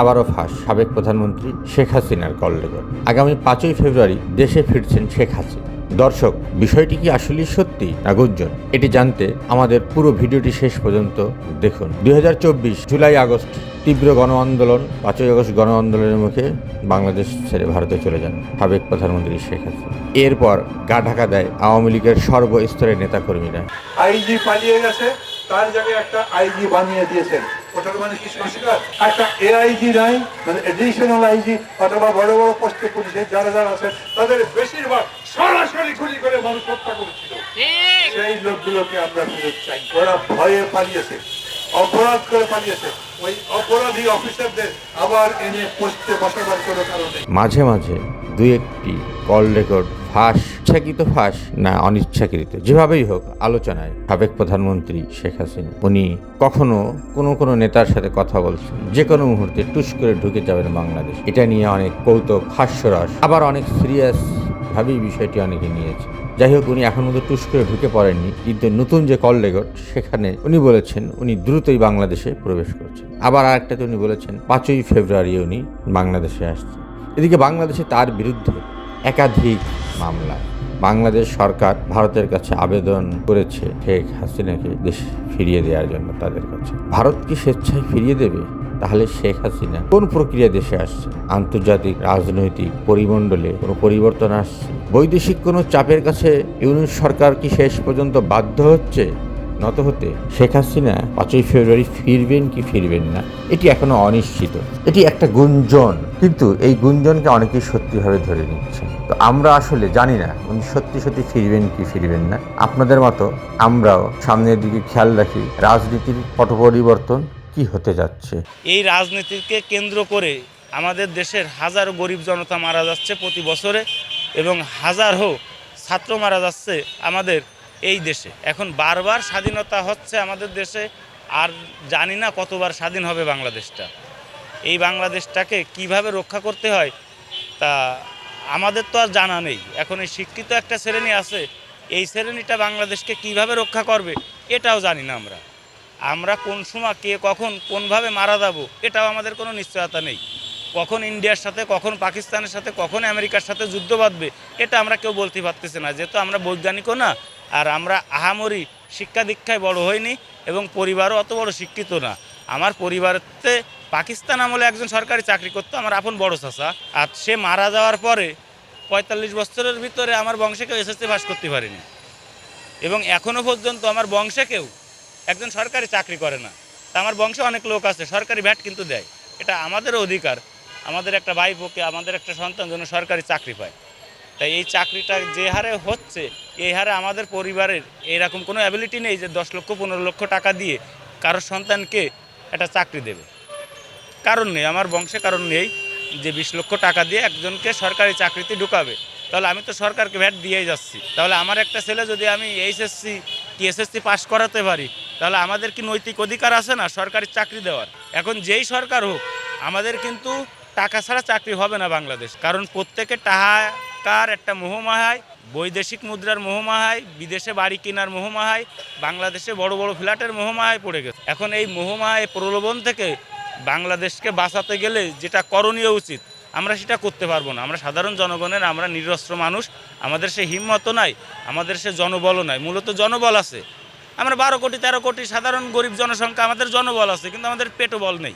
আবারও ফাঁস, সাবেক প্রধানমন্ত্রী শেখ হাসিনার কলরেকর্ড আগামী পাঁচই ফেব্রুয়ারি দেশে ফিরছেন শেখ হাসিনা। দর্শক, বিষয়টি কি আসলে সত্যি না গুঞ্জন? এটি জানতে আমাদের পুরো ভিডিওটি শেষ পর্যন্ত দেখুন। দুই হাজার চব্বিশ জুলাই আগস্ট, তীব্র গণ আন্দোলন, পাঁচই আগস্ট গণ আন্দোলনের মুখে বাংলাদেশ ছেড়ে ভারতে চলে যান সাবেক প্রধানমন্ত্রী শেখ হাসিনা। এরপর গা ঢাকা দেয় আওয়ামী লীগের সর্বস্তরের নেতাকর্মীরা। আইজি পালিয়ে গেছে, তার জায়গায় একটা আইজি বানিয়ে দিয়েছেন। ওটার মানে কি সংস্কার একটা এআইজি নাই মানে এডিশনাল আইজি অথবা বড় বড় পোস্টে পুলিশের যারা যারা আছে তাদের বেশিরভাগ সরাসরি গুলি করে মানুষ হত্যা করেছিল। সেই লোকগুলোকে আমরা ফেরত চাই ওরা ভয়ে পালিয়েছে অপরাধ করে পালিয়েছে। ওই অপরাধী অফিসারদের আবার এনে পোস্টে বসাবার কোনো কারণ মাঝে মাঝে দুই একটি কল রেকর্ড ফাঁস, ইচ্ছাকৃত ফাঁস? না, অনিচ্ছাকৃত। যেভাবেই হোক, আলোচনায় সাবেক প্রধানমন্ত্রী শেখ হাসিনা, উনি কখনো কোনো কোনো নেতার সাথে কথা বলছেন। যে কোনো মুহূর্তে টুস করে ঢুকে যাবেন বাংলাদেশ। এটা নিয়ে অনেক কৌতুক, হাস্যরস, আবার অনেক সিরিয়াস ভাবেই বিষয়টি অনেকে নিয়েছে যাই হোক, উনি এখন মতো টুস করে ঢুকে পড়েননি, কিন্তু নতুন যে কল সেখানে উনি বলেছেন উনি দ্রুতই বাংলাদেশে প্রবেশ করছেন। আবার আরেকটাতে উনি বলেছেন, পাঁচই ফেব্রুয়ারি উনি বাংলাদেশে আসছেন। এদিকে বাংলাদেশে তার বিরুদ্ধে একাধিক মামলা বাংলাদেশ সরকার ভারতের কাছে আবেদন করেছে শেখ হাসিনাকে দেশ ফিরিয়ে দেওয়ার জন্য তাদের কাছে। ভারত কি স্বেচ্ছায় ফিরিয়ে দেবে? তাহলে শেখ হাসিনা কোন প্রক্রিয়া দেশে আসছে? আন্তর্জাতিক রাজনৈতিক পরিমণ্ডলে কোনো পরিবর্তন আসছে? বৈদেশিক কোনো চাপের কাছে ইউনিট সরকার কি শেষ পর্যন্ত বাধ্য হচ্ছে? নত হতে শেখ হাসিনা পাঁচই ফেব্রুয়ারি ফিরবেন কি ফিরবেন না, এটি এখনও অনিশ্চিত। এটি একটা গুঞ্জন, কিন্তু এই গুঞ্জনকে অনেকেই সত্যিভাবে ধরে নিচ্ছে তো আমরা আসলে জানি না উনি সত্যি সত্যি ফিরবেন কি ফিরবেন না। আপনাদের মতো আমরাও সামনের দিকে খেয়াল রাখি রাজনীতির পট পরিবর্তন কি হতে যাচ্ছে। এই রাজনীতিকে কেন্দ্র করে আমাদের দেশের হাজারো গরিব জনতা মারা যাচ্ছে প্রতি বছরে এবং হাজারো ছাত্র মারা যাচ্ছে আমাদের এই দেশে। এখন বারবার স্বাধীনতা হচ্ছে আমাদের দেশে, আর জানি না কতবার স্বাধীন হবে বাংলাদেশটা। এই বাংলাদেশটাকে কীভাবে রক্ষা করতে হয়, তা আমাদের তো আর জানা নেই। এখন এই শিক্ষিত একটা শ্রেণি আছে, এই শ্রেণীটা বাংলাদেশকে কীভাবে রক্ষা করবে, এটাও জানি না আমরা। আমরা কোন সময় কে কখন কোনভাবে মারা যাব, এটাও আমাদের কোনো নিশ্চয়তা নেই। কখন ইন্ডিয়ার সাথে, কখন পাকিস্তানের সাথে, কখন আমেরিকার সাথে যুদ্ধ বাঁধবে, এটা আমরা কেউ বলতে পারতেছি না। যেহেতু আমরা বৈজ্ঞানিকও না আর আমরা আহামরি শিক্ষা দীক্ষায় বড় হইনি এবং পরিবারও অত বড় শিক্ষিত না। আমার পরিবারতে পাকিস্তান আমলে একজন সরকারি চাকরি করতো, আমার আপন বড় চাচা। আর সে মারা যাওয়ার পরে পঁয়তাল্লিশ বছরের ভিতরে আমার বংশে কেউ এসএসসি পাস করতে পারেনি। এবং এখনও পর্যন্ত আমার বংশে কেউ একজন সরকারি চাকরি করে না। তা আমার বংশে অনেক লোক আছে, সরকারি ভ্যাট কিন্তু দেয়। এটা আমাদের অধিকার। আমাদের একটা ভাইপোকে, আমাদের একটা সন্তান যেন সরকারি চাকরি পায়। তাই এই চাকরিটা যে হারে হচ্ছে এই হারে আমাদের পরিবারের এরকম কোনো অ্যাবিলিটি নেই যে দশ লক্ষ, পনেরো লক্ষ টাকা দিয়ে কারোর সন্তানকে একটা চাকরি দেবে। কারণ নেই, আমার বংশে কারণ নেই যে বিশ লক্ষ টাকা দিয়ে একজনকে সরকারি চাকরিতে ঢুকাবে। তাহলে আমি তো সরকারকে ভ্যাট দিয়েই যাচ্ছি। তাহলে আমার একটা ছেলে যদি আমি এইচএসসি কি এসএসসি পাস করাতে পারি, তাহলে আমাদের কি নৈতিক অধিকার আছে না সরকারি চাকরি দেওয়ার? এখন যেই সরকার হোক, আমাদের কিন্তু টাকা ছাড়া চাকরি হবে না বাংলাদেশ। কারণ প্রত্যেকে টাকার একটা মোহমাহায় বৈদেশিক মুদ্রার মোহমাহায় বিদেশে বাড়ি কেনার মোহমাহায় বাংলাদেশে বড় বড় ফ্ল্যাটের মোহমাহায় পড়ে গেছে। এখন এই মোহমায় প্রলোভন থেকে বাংলাদেশকে বাঁচাতে গেলে যেটা করণীয় উচিত, আমরা সেটা করতে পারব না। আমরা সাধারণ জনগণের, আমরা নিরস্ত্র মানুষ, আমাদের সে হিম্মতও নাই, আমাদের সে জনবলও নাই। মূলত জনবল আছে। আমরা বারো কোটি, তেরো কোটি সাধারণ গরিব জনসংখ্যা, আমাদের জনবল আছে, কিন্তু আমাদের পেটবল নেই।